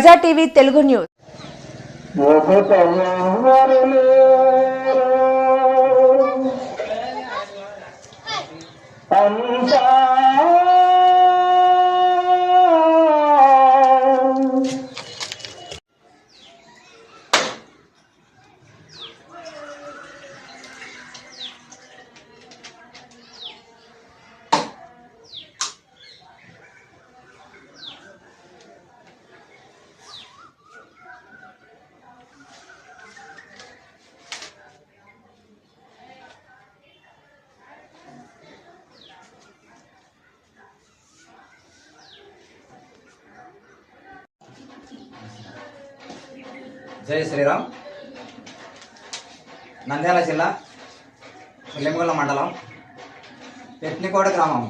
ప్రజా TV Telugu news. అంతా జై శ్రీరామ్. నంద్యాల జిల్లా లింగుల మండలం పెట్నికోట గ్రామం.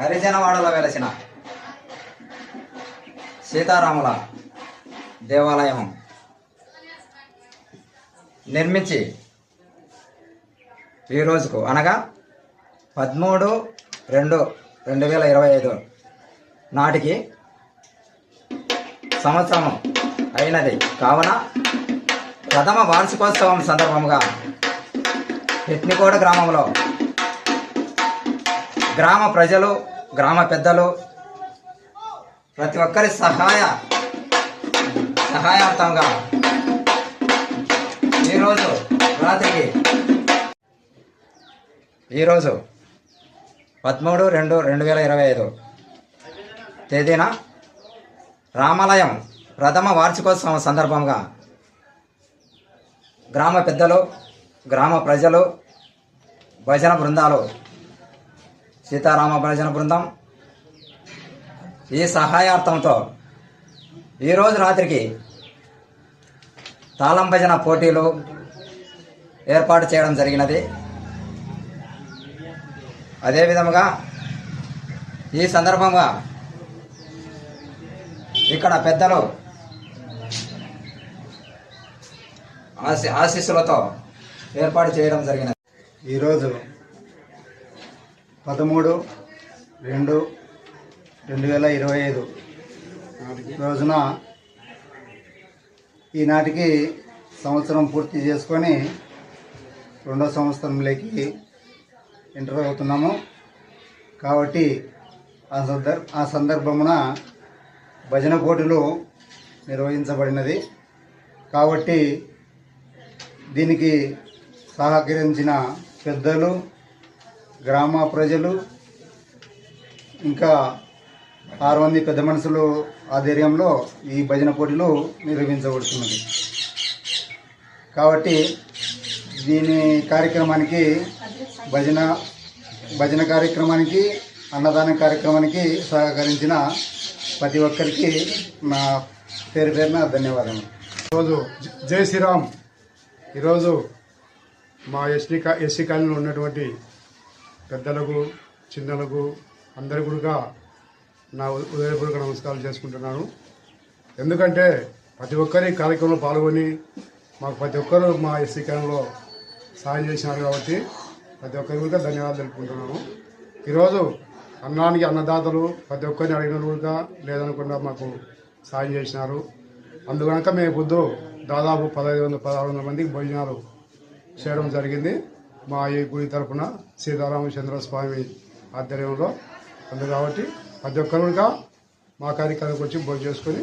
హరిజనవాడలో వెలసిన సీతారాముల దేవాలయం నిర్మించి ఈ రోజుకు అనగా పదమూడు రెండు రెండు వేల ఇరవై ఐదు నాటికి సంవత్సరం అయినది. కావున ప్రథమ వార్షికోత్సవం సందర్భంగా పెట్నికోట గ్రామంలో గ్రామ ప్రజలు గ్రామ పెద్దలు ప్రతి ఒక్కరి సహాయ సహాయార్థంగా ఈరోజు రాత్రికి ఈరోజు పదమూడు రెండు రెండు వేల ఇరవై ఐదు తేదీన రామాలయం ప్రథమ వార్షికోత్సవం సందర్భంగా గ్రామ పెద్దలు గ్రామ ప్రజలు భజన బృందాలు సీతారామ భజన బృందం ఈ సహాయార్థంతో ఈరోజు రాత్రికి తాళం భజన పోటీలు ఏర్పాటు చేయడం జరిగినది. అదేవిధముగా ఈ సందర్భంగా ఇక్కడ పెద్దలు ఆశీ ఆశీస్సులతో ఏర్పాటు చేయడం జరిగినది. ఈరోజు పదమూడు రెండు రెండు వేల ఇరవై ఐదు రోజున ఈనాటికి సంవత్సరం పూర్తి చేసుకొని రెండో సంవత్సరంలోకి ఎంటర్ అవుతున్నాము. కాబట్టి ఆ సందర్ ఆ సందర్భమున భజన పోటీలు నిర్వహించబడినది. కాబట్టి దీనికి సహకరించిన పెద్దలు గ్రామ ప్రజలు ఇంకా ఆరు మంది పెద్ద మనుషులు ఆధ్వర్యంలో ఈ భజన పోటీలు నిర్వహించబడుతున్నది. కాబట్టి దీని కార్యక్రమానికి భజన భజన కార్యక్రమానికి అన్నదాన కార్యక్రమానికి సహకరించిన ప్రతి ఒక్కరికి నా పేరు పేరున ధన్యవాదములు. రోజు జై శ్రీరామ్. ఈరోజు మా ఎస్టీ కా ఎస్సీ కాలనీలో ఉన్నటువంటి పెద్దలకు చిన్నలకు అందరి కూడా నా ఉదయపూర్వక నమస్కారాలు చేసుకుంటున్నాను. ఎందుకంటే ప్రతి ఒక్కరి కార్యక్రమంలో పాల్గొని మాకు ప్రతి ఒక్కరు మా ఎస్సీ కాలంలో సాయం చేసినారు కాబట్టి ప్రతి ఒక్కరి కూడా ధన్యవాదాలు తెలుపుకుంటున్నాను. ఈరోజు అన్నానికి అన్నదాతలు ప్రతి ఒక్కరిని అడిగిన కూడా లేదనకుండా మాకు సాయం చేసినారు. అందుకనుక మేము పొద్దు దాదాపు పదహైదు వందల పదహారు వందల మందికి భోజనాలు చేయడం జరిగింది. మా ఈ గుడి తరఫున సీతారామచంద్ర స్వామి ఆధ్వర్యంలో అందు కాబట్టి ప్రతి ఒక్కరుగా మా కార్యక్రమానికి వచ్చి భోజనం చేసుకొని